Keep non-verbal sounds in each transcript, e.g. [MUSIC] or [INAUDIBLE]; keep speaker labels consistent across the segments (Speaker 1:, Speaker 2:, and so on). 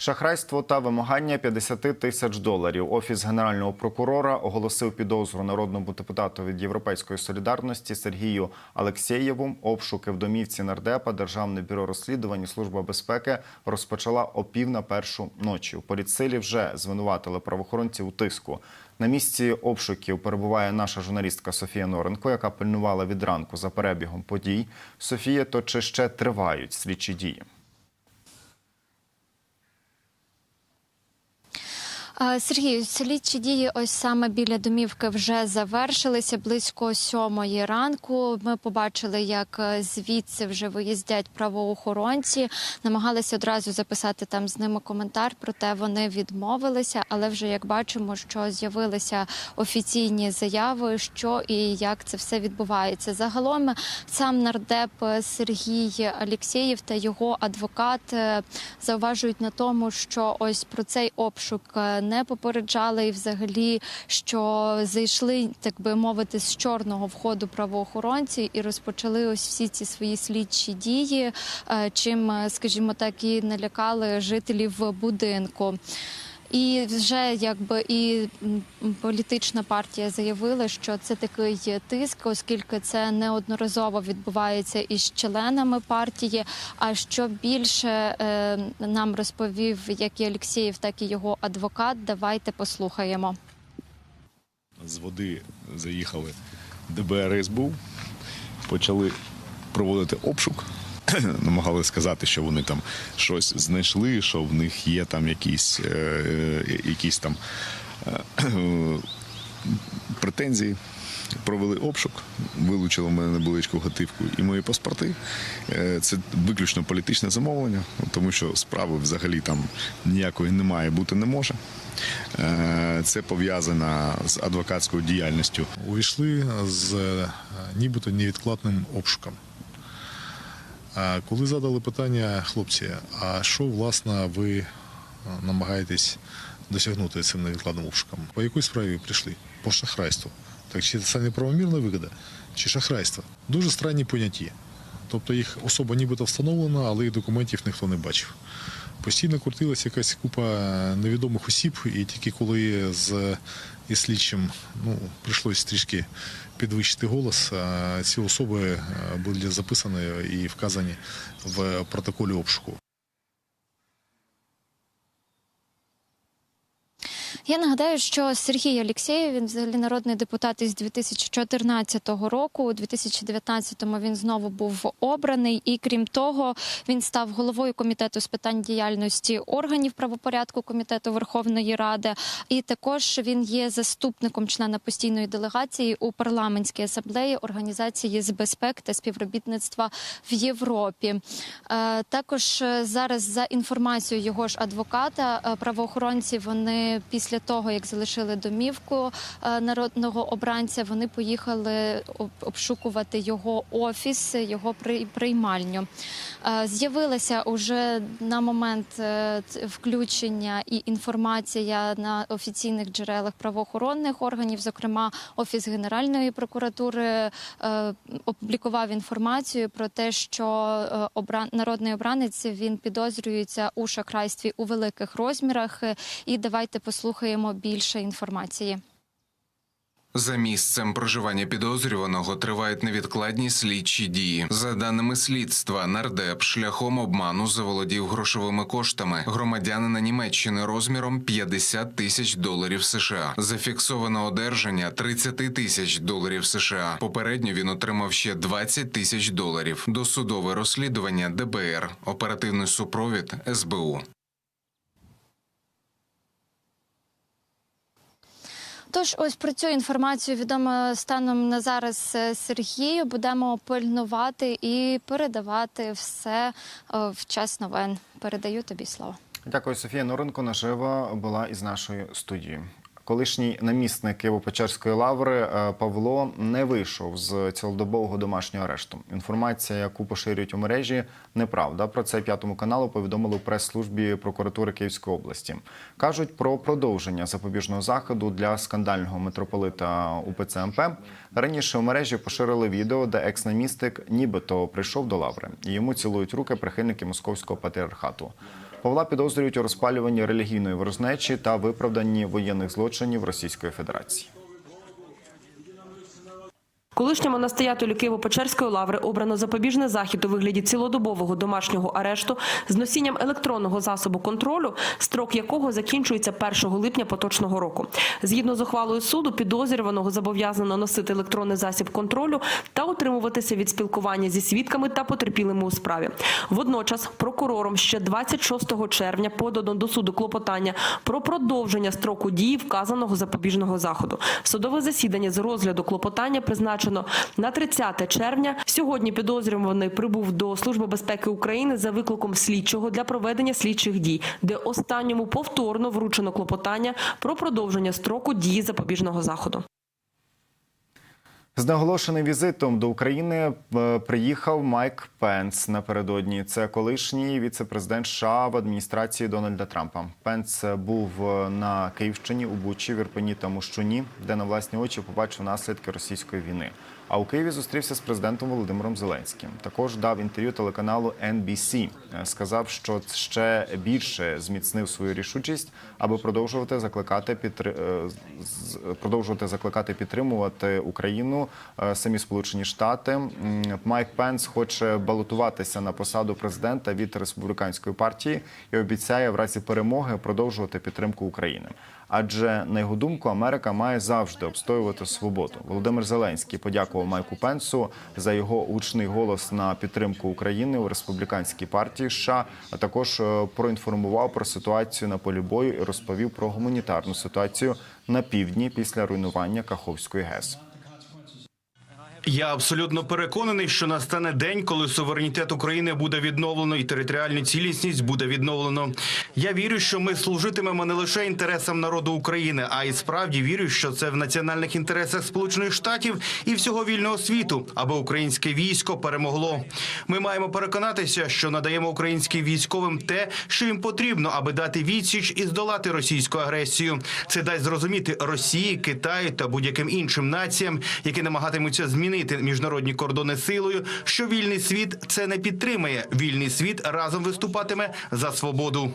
Speaker 1: Шахрайство та вимагання 50 тисяч доларів. Офіс генерального прокурора оголосив підозру народному депутату від Європейської солідарності Сергію Алексєєву. Обшуки в домівці нардепа Державне бюро розслідувань служба безпеки розпочала о пів на першу ночі. У поліцилі вже звинуватили правоохоронців у тиску. На місці обшуків перебуває наша журналістка Софія Норенко, яка пильнувала від ранку за перебігом подій. Софія, то чи ще тривають слідчі дії?
Speaker 2: Сергію, слідчі дії ось саме біля домівки вже завершилися близько сьомої ранку. Ми побачили, як е, звідси вже виїздять правоохоронці. Намагалися одразу записати там з ними коментар, проте вони відмовилися. Але вже як бачимо, що з'явилися офіційні заяви, що і як це все відбувається. Загалом сам нардеп Сергій Алєксєєв та його адвокат е, зауважують на тому, що ось про цей обшук е, не попереджали, і взагалі, що зайшли, так би мовити, з чорного входу правоохоронці і розпочали ось всі ці свої слідчі дії, е, чим, е, скажімо так, і налякали жителів будинку. І вже якби і політична партія заявила, що це такий тиск, оскільки це неодноразово відбувається із членами партії. А що більше е, нам розповів як і Олексєєв, так і його адвокат. Давайте послухаємо.
Speaker 3: З води заїхали ДБР СБУ, почали проводити обшук. [CLEARS THROAT] Намагали сказати, що вони там щось знайшли, що в них є там якісь, е, е, якісь там е, [CLEARS THROAT] претензії. Провели обшук, вилучили в мене невеличку готивку і мої паспорти. Це виключно політичне замовлення, тому що справи взагалі там ніякої немає, бути не може. Це пов'язано з адвокатською діяльністю.
Speaker 4: увійшли з нібито невідкладним обшуком. Коли задали питання хлопці, а що власне ви е, намагаєтесь досягнути цим невідкладним обшуком? По якій справі ви прийшли? По шахрайству. Так чи це неправомірна вигода, чи шахрайство? Дуже странні поняття. Тобто їх особа нібито встановлена, але їх документів ніхто не бачив. Постійно крутилася якась купа невідомих осіб, і тільки коли з із слідчим ну, прийшлось трішки підвищити голос, ці особи е, були записані і вказані в протоколі обшуку.
Speaker 2: Я нагадаю, що Сергій Алєксєєв, він взагалі народний депутат із 2014 року. У 2019-му він знову був обраний, і крім того, він став головою комітету з питань діяльності органів правопорядку комітету Верховної Ради. І також він є заступником члена постійної делегації у парламентській асамблеї організації з безпеки та співробітництва в Європі. Е, Також е, зараз за інформацією його ж адвоката, е, правоохоронці вони після того, як залишили домівку е, народного обранця, вони поїхали обшукувати його офіс, його при- приймальню. Е, З'явилася уже на момент е, включення і інформація на офіційних джерелах правоохоронних органів, зокрема Офіс Генеральної прокуратури опублікував інформацію про те, що народний обранець він підозрюється у шахрайстві у великих розмірах. І давайте послухаємо більше інформації.
Speaker 5: За місцем проживання підозрюваного тривають невідкладні слідчі дії. За даними слідства, нардеп шляхом обману заволодів грошовими коштами громадянина Німеччини розміром 50 тисяч доларів США. Зафіксовано одержання 30 тисяч доларів США. Попередньо він отримав ще 20 тисяч доларів. Досудове розслідування ДБР, оперативний супровід СБУ.
Speaker 2: Тож, ось про цю інформацію відомо станом на зараз е, Сергію. Будемо пильнувати і передавати все е, в час новин. Передаю тобі слово.
Speaker 1: Дякую, Софія Норенко наживо була із нашою студією. Колишній намісник Києво-Печерської лаври е, Павло не вийшов з цілодобового домашнього арешту. Інформація, яку поширюють у мережі, неправда. Про це п'ятому каналу повідомили у прес-службі прокуратури Київської області. кажуть про продовження запобіжного заходу для скандального митрополита УПЦ МП. Раніше у мережі поширили відео, де екс-намістик нібито прийшов до лаври йому цілують руки прихильники московського патріархату. Павла підозрюють у розпалюванні релігійної ворожнечі та виправданні воєнних злочинів Російської Федерації.
Speaker 6: Колишньому настоятелю Києво-Печерської лаври обрано запобіжний захід у вигляді цілодобового домашнього арешту з носінням електронного засобу контролю, строк якого закінчується 1 липня поточного року. Згідно з ухвалою суду, підозрюваного зобов'язано носити електронний засіб контролю та утримуватися від спілкування зі свідками та потерпілими у справі. Водночас прокурором ще 26 червня подано до суду клопотання про продовження строку дії вказаного запобіжного заходу. Судове засідання з розгляду клопотання призначено на 30 червня. Сьогодні підозрюваний прибув до Служби безпеки України за викликом слідчого для проведення слідчих дій, де останньому повторно вручено клопотання про продовження строку дії запобіжного заходу.
Speaker 1: З наголошеним візитом до України е, приїхав Майк Пенс напередодні. Це колишній віце-президент США в адміністрації Дональда Трампа. Пенс був е, на Київщині у Бучі, Вірпені та Мущуні, де на власні очі побачив наслідки російської війни. А у Києві зустрівся з президентом Володимиром Зеленським. Також дав інтерв'ю телеканалу NBC. Сказав, що ще більше зміцнив свою рішучість, аби продовжувати закликати підтри... е, продовжувати закликати підтримувати Україну. е, Самі Сполучені Штати. Майк Пенс хоче балотуватися на посаду президента від республіканської партії і обіцяє в разі перемоги продовжувати підтримку України. Адже на його думку, Америка має завжди обстоювати свободу. Володимир Зеленський подякував Майку Пенсу за його гучний голос на підтримку України у республіканській партії США, а також е, проінформував про ситуацію на полі бою і розповів про гуманітарну ситуацію на півдні після руйнування Каховської ГЕС.
Speaker 7: Я абсолютно переконаний, що настане день, коли суверенітет України буде відновлено і територіальну цілісність буде відновлено. Я вірю, що ми служитимемо не лише інтересам народу України, а й справді вірю, що це в національних інтересах Сполучених Штатів і всього вільного світу, аби українське військо перемогло. Ми маємо переконатися, що надаємо українським військовим те, що їм потрібно, аби дати відсіч і здолати російську агресію. Це дасть зрозуміти Росії, Китаю та будь-яким іншим націям, які намагатимуться змінити міжнародні кордони силою, що вільний світ це не підтримує. Вільний світ разом виступатиме за свободу.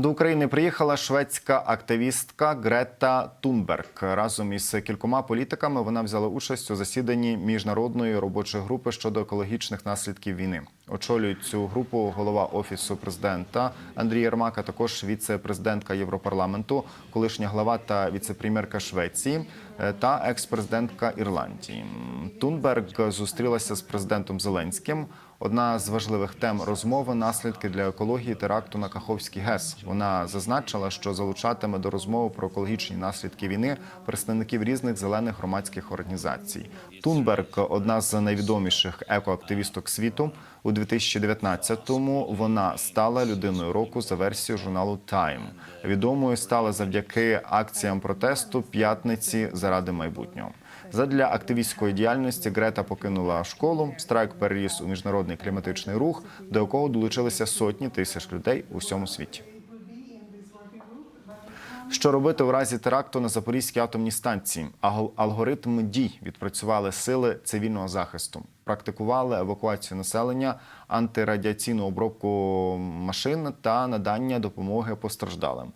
Speaker 1: До України приїхала шведська активістка Грета Тунберг. Разом із кількома політиками вона взяла участь у засіданні міжнародної робочої групи щодо екологічних наслідків війни. Очолюють цю групу голова офісу президента Андрій Єрмак, а також віце-президентка Європарламенту, колишня глава та віце-прем'єрка Швеції е, та екс-президентка Ірландії. Тунберг зустрілася з президентом Зеленським. Одна з важливих тем розмови наслідки для екології теракту на Каховський ГЕС. Вона зазначила, що залучатиме до розмови про екологічні наслідки війни представників різних зелених громадських організацій. Тунберг одна з найвідоміших екоактивісток світу. У 2019-му вона стала людиною року за версією журналу Time. Відомою стала завдяки акціям протесту п'ятниці заради майбутнього. Задля активістської діяльності Грета покинула школу. Страйк переріс у міжнародний кліматичний рух, до якого долучилися сотні тисяч людей у всьому світі. Що робити у разі теракту на Запорізькій атомній станції? Ал- Алгоритм дій відпрацювали сили цивільного захисту, практикували евакуацію населення, антирадіаційну обробку машин та надання допомоги постраждалим.